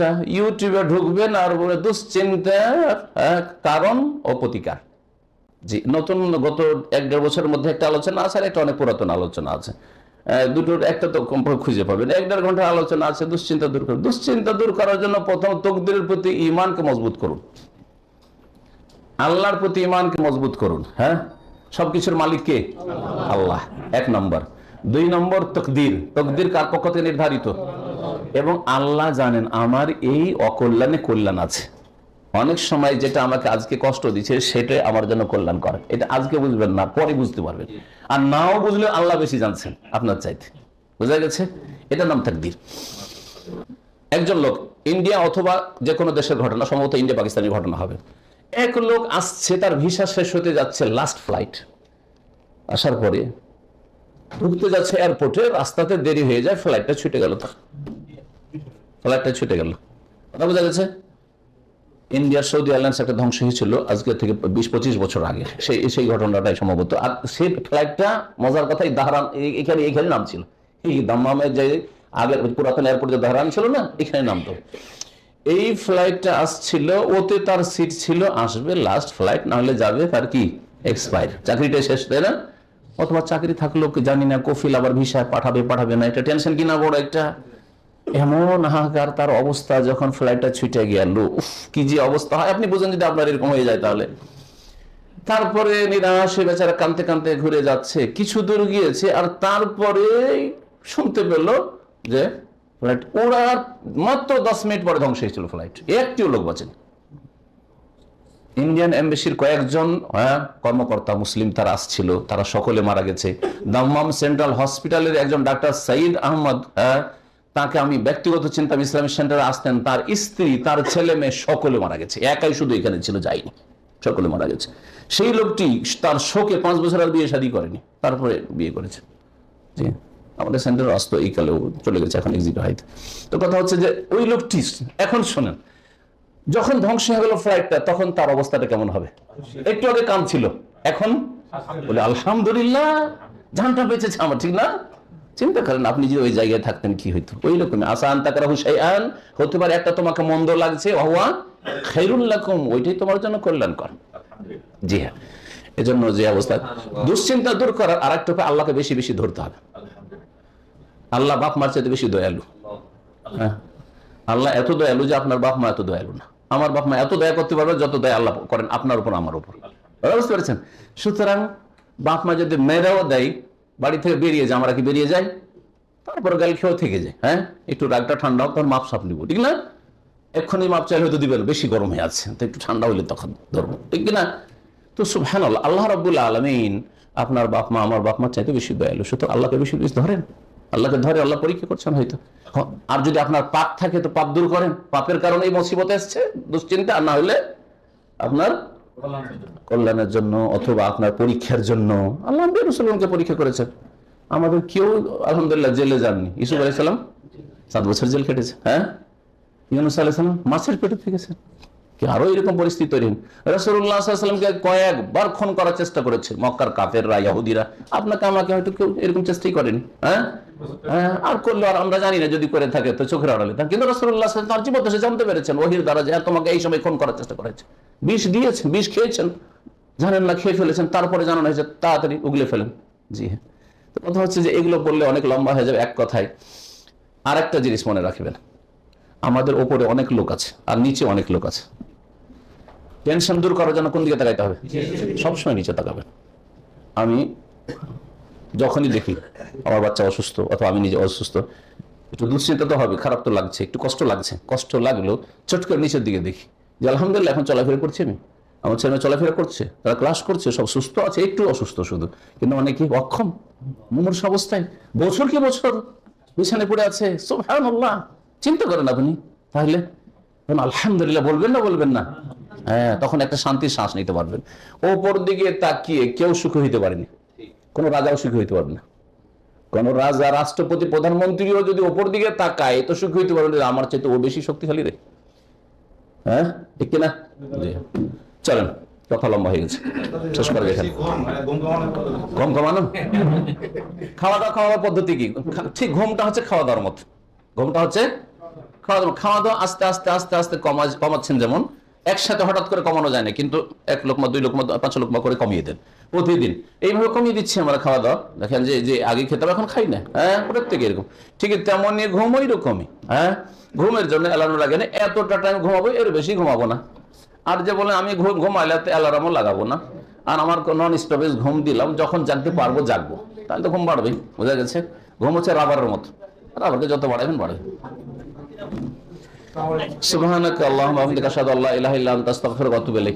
একটা ইউটিউবে ঢুকবেন আর বলে দুশ্চিন্তার কারণ ও প্রতিকার। জি নতুন গত এক দেড় বছরের মধ্যে একটা আলোচনা আছে আর একটা অনেক পুরাতন আলোচনা আছে। দুটোর একটা তো কমপক্ষে খুঁজে পাবেন। এক দেড় ঘণ্টার আলোচনা আছে দুশ্চিন্তা দূর করুন। দুশ্চিন্তা দূর করার জন্য প্রথম তকদিরের প্রতি ইমানকে মজবুত করুন। আল্লাহর প্রতি ইমানকে মজবুত করুন হ্যাঁ? সবকিছুর মালিক কে? আল্লাহ। এক নম্বর। দুই নম্বর তকদির। তকদির কার পক্ষ থেকে নির্ধারিত? এবং আল্লাহ জানেন আমার এই অকল্যাণে কল্যাণ আছে। অনেক সময় যেটা আমাকে আজকে কষ্ট দিচ্ছে, সেটাই আমার জন্য কল্যাণ করে। এটা আজকে বুঝবেন না, পরে বুঝতে পারবেন। আর নাও বুঝলে আল্লাহ বেশি জানছেন, আপনার চাইতে। বোঝা গেছে? এটা নাম তাকদির। একজন লোক, ইন্ডিয়া অথবা যে কোনো দেশের ঘটনা, সম্ভবত ইন্ডিয়া পাকিস্তানের ঘটনা হবে। এক লোক আসছে, তার ভিসা শেষ হতে যাচ্ছে লাস্ট ফ্লাইট আসার পরে ঢুকতে যাচ্ছে এয়ারপোর্টে রাস্তাতে দেরি হয়ে যায় ফ্লাইটটা ছুটে গেল তার। ফ্লাইটটা ছুটে গেল। কথা বোঝা গেছে? ইন্ডিয়ার সৌদি এয়ারলাইন্স একটা ধ্বংস হয়েছিল আজকে থেকে বিশ পঁচিশ বছর আগে। সেই সেই ঘটনাটাই সম্ভবত। আর সেই ফ্লাইটটা মজার কথাই দাহরান এখানে এখানে নাম ছিল এই দাম্মামের যে আগের পুরাতন এয়ারপোর্ট দাহরান ছিল না, এখানে নামতো। এই ফ্লাইটটা আসছিল, ওতে তার সিট ছিল, আসবে লাস্ট ফ্লাইট না হলে যাবে তার কি? এক্সপায়ার চাকরিটা শেষ, তাই না? অথবা চাকরি থাকলেও জানি না, কফিল আবার ভিসা পাঠাবে পাঠাবে না, এটা টেনশন কিনা বড় একটা? এমন হাহাকার তার অবস্থা যখন ফ্লাইটটা ছুটে গেল উফ কি যে অবস্থা। হয় আপনি বুঝেন যদি আপনার এরকম হয়ে যায় তাহলে। তারপরে নিরাশে বেচারা কানতে কানতে ঘুরে যাচ্ছে। কিছু দূর গিয়েছে আর তারপরে শুনতে পেল যে ফ্লাইট ওড়ার মাত্র দশ মিনিট পরে ধ্বংস হয়েছিল ফ্লাইট একটিও লোক বাঁচেন। ইন্ডিয়ান এম্বাসির কয়েকজন হ্যাঁ, কর্মকর্তা মুসলিম তারা আসছিল তারা সকলে মারা গেছে। দাম্মাম সেন্ট্রাল হসপিটালের একজন ডাক্তার সাইদ আহমদ হ্যাঁ, তাকে আমি ব্যক্তিগত চিন্তা ইসলামী সেন্টারে আসতেন। তার স্ত্রী, তার ছেলে মেয়ে সকলে মারা গেছে। একাই শুধু এখানে ছিল, যায়নি। সকলে মারা গেছে। সেই লোকটি তার শোকে পাঁচ বছর আর বিয়ে শাদী করেনি। তারপরে বিয়ে করেছে। জি, আমাদের সেন্টারে আসতো এই কালেও চলে গেছে, এখন এক্সিট হাইতে তো কথা হচ্ছে যে, ওই লোকটি, এখন শোনেন, যখন ধ্বংস হয়ে গেল ফ্লাইটটা তখন তার অবস্থাটা কেমন হবে? একটু আগে কাম ছিল। এখন বলে, আলহামদুলিল্লাহ, জানটা বেঁচেছে আমার, ঠিক না? চিন্তা করেন, আপনি যদি ওই জায়গায় থাকতেন, কি হইতো? ওই রকম আসান তাকারা হুসাইয়ান হতে পারে একটা তোমাকে মন্দ লাগছে হওয়া খাইরুল্লাকুম ওইটাই তোমার জন্য কল্যাণ কর জি হ্যাঁ এজন্য যে অবস্থা। দুশ্চিন্তা দূর করার আর একটা আল্লাহকে বেশি বেশি ধরতে হবে। আল্লাহ বাপ মার চাইতে বেশি দয়ালু। হ্যাঁ? আল্লাহ এত দয়ালু যে আপনার বাপ মা এত দয়ালু না। আমার বাপ মা এত দয়া করতে পারবে যত দয়া আল্লাহ করেন, আপনার উপর, আমার উপর। বুঝতে পেরেছেন? সুতরাং বাপ মা যদি মেয়েরাও দেয় বাড়ি থেকে বেরিয়ে যায় আমরা কি বেরিয়ে যাই? তারপর গাল খেয়েও থেকে যায় হ্যাঁ? একটু রাগটা ঠান্ডা হোক তখন মাপ সাপ নিব, ঠিক না? এক্ষুনি মাপ চাইলে হয়তো দিবেন, বেশি গরম হয়ে আছে, তো একটু ঠান্ডা হইলে তখন ধরবো, ঠিক না? তো সুবহান আল্লাহ রব্বুল্লা আলমিন আপনার বাপ মা, আমার বাপ মা চাইতে বেশি দয়ালু সুতরাং আল্লাহকে বেশি বেশি ধরেন? আল্লাহকে ধরে, আল্লাহ পরীক্ষা করছেন হয়তো। আর যদি আপনার পাপ থাকে, তো পাপ দূর করেন। পাপের কারণে এই মুসিবত এসছে, দুশ্চিন্তা, আর না হলে আপনার কল্যাণের জন্য অথবা আপনার পরীক্ষার জন্য। আল্লাহ রসুলকে পরীক্ষা করেছেন। আমাদের কেউ আলহামদুলিল্লাহ জেলে যাননি। ইসুফ আলাইসালাম সাত বছর জেল কেটেছে হ্যাঁ? ইউনুস আলাইসালাম মাছের পেটে থেকেছেন। কি আরও এরকম পরিস্থিতি তৈরি? রসুল্লাহামকে কয়েকবার খুন করার চেষ্টা করেছে মক্কার কাফেররা ইয়াহুদিরা। আপনাকে আমাকে হয়তো কেউ এরকম চেষ্টাই করেনি হ্যাঁ, আর করল আর আমরা জানি না যদি করে থাকে তো চোখের আড়ালে। কিন্তু রসুল্লাহ তার জীবন সে জানতে পেরেছেন ওহির দ্বারা যে হ্যাঁ, তোমাকে এই সময় খুন করার চেষ্টা করেছে। বিষ দিয়েছেন বিষ খেয়েছেন জানেন না খেয়ে ফেলেছেন তারপরে জানানো হয়েছে তাড়াতাড়ি উগলে ফেলেন। জি হ্যাঁ। তো কথা হচ্ছে যে এগুলো বললে অনেক লম্বা হয়ে যাবে এক কথায়। আর একটা জিনিস মনে রাখবেন আমাদের ওপরে অনেক লোক আছে আর নিচে অনেক লোক আছে। টেনশন দূর করার জন্য কোন দিকে তাকাইতে হবে? সবসময় নিচে তাকাবেন। আমি যখনই দেখি আমার বাচ্চা অসুস্থ অথবা আমি নিজে অসুস্থ, একটু দুশ্চিন্তা তো হবে, খারাপ তো লাগছে, একটু কষ্ট লাগছে। কষ্ট লাগল চট করে নিচের দিকে দেখি। যে আলহামদুলিল্লাহ এখন চলাফেরা করছি আমি। আমার ছেলে চলাফেরা করছে, তারা ক্লাস করছে, সব সুস্থ আছে, একটু অসুস্থ শুধু। কিন্তু অনেকে অক্ষম, মুমূর্ষ অবস্থায়, বছর কি বছর বিছানে পড়ে আছে, সুবহানাল্লাহ, চিন্তা করেন আপনি। তাহলে আলহামদুলিল্লাহ বলবেন না বলবেন না? হ্যাঁ তখন একটা শান্তির শ্বাস নিতে পারবেন। ওপর দিকে তাকিয়ে কেউ সুখী হইতে পারেনি। কোনো রাজাও সুখী হইতে পারবে না। কোন রাজা, রাষ্ট্রপতি, প্রধানমন্ত্রীও যদি ওপর দিকে তাকায় তো সুখী হইতে পারবে আমার চাইতে ও বেশি শক্তিশালী রে। হ্যাঁ? ঠিক কিনা? চলেন, কথা লম্বা হয়ে গেছে। শেষ করে দেখেন ঘুম কমানো খাওয়া দাওয়া খাওয়ার পদ্ধতি কি? ঠিক ঘুমটা হচ্ছে খাওয়া দাওয়ার মতো। ঘুমটা হচ্ছে খাওয়া দাওয়া খাওয়া দাওয়া আস্তে আস্তে আস্তে আস্তে কমা কমাচ্ছেন যেমন। একসাথে হঠাৎ করে কমানো যায় না, কিন্তু এক লোকমা, দুই লোকমা, পাঁচ লোকমা করে কমিয়ে দেন প্রতিদিন। এইভাবে কমিয়ে দিচ্ছি আমরা খাওয়া দাওয়া। দেখেন যে যে আগে খেতাম, এখন খাই না। হ্যাঁ প্রত্যেকে এরকম। ঠিক আছে তেমনই ঘুম ওই রকমই হ্যাঁ? ঘুমের জন্য অ্যালার্ম লাগে না। এতটা টাইম ঘুমাবো, এর বেশি ঘুমাবো না। আর যে বলে, আমি ঘুম, ঘুমাইলে অ্যালার্মও লাগাবো না। আর আমার নন স্টপেজ ঘুম দিলাম, যখন জাগতে পারব জাগবো। তাহলে তো ঘুম বাড়বেই, বোঝা গেছে? ঘুম হচ্ছে রাবারের মতো। রাবারকে যত বাড়াবেন, বাড়বে। সুবহানাক আল্লাহুম্মা ওয়া বিহামদিকা আশহাদু আল্লা ইলাহা ইল্লা আনতা আস্তাগফিরুকা ওয়া আতুবু ইলাইক।